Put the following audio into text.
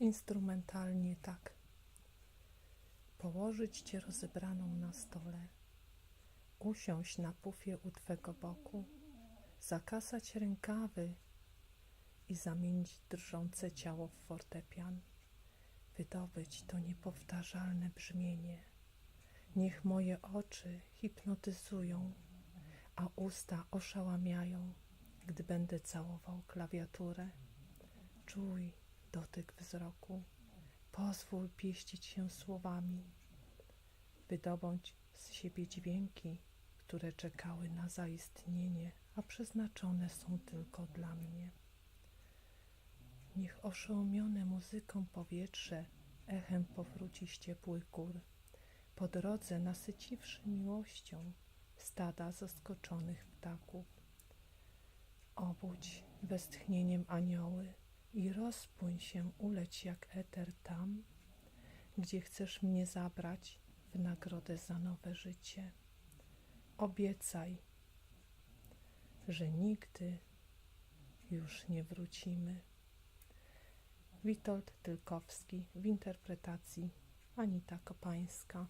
instrumentalnie tak. Położyć cię rozebraną na stole, usiąść na pufie u twego boku, zakasać rękawy i zamienić drżące ciało w fortepian, wydobyć to niepowtarzalne brzmienie. Niech moje oczy hipnotyzują, a usta oszałamiają, gdy będę całował klawiaturę. Czuj dotyk wzroku, pozwól pieścić się słowami, wydobądź z siebie dźwięki, które czekały na zaistnienie, a przeznaczone są tylko dla mnie. Niech oszołomione muzyką powietrze echem powróci z ciepłych gór, po drodze nasyciwszy miłością stada zaskoczonych ptaków. Obudź westchnieniem anioły i rozpłyń się, uleć jak eter tam, gdzie chcesz mnie zabrać w nagrodę za nowe życie. Obiecaj, że nigdy już nie wrócimy. Witold Tylkowski w interpretacji Anita Kopańska.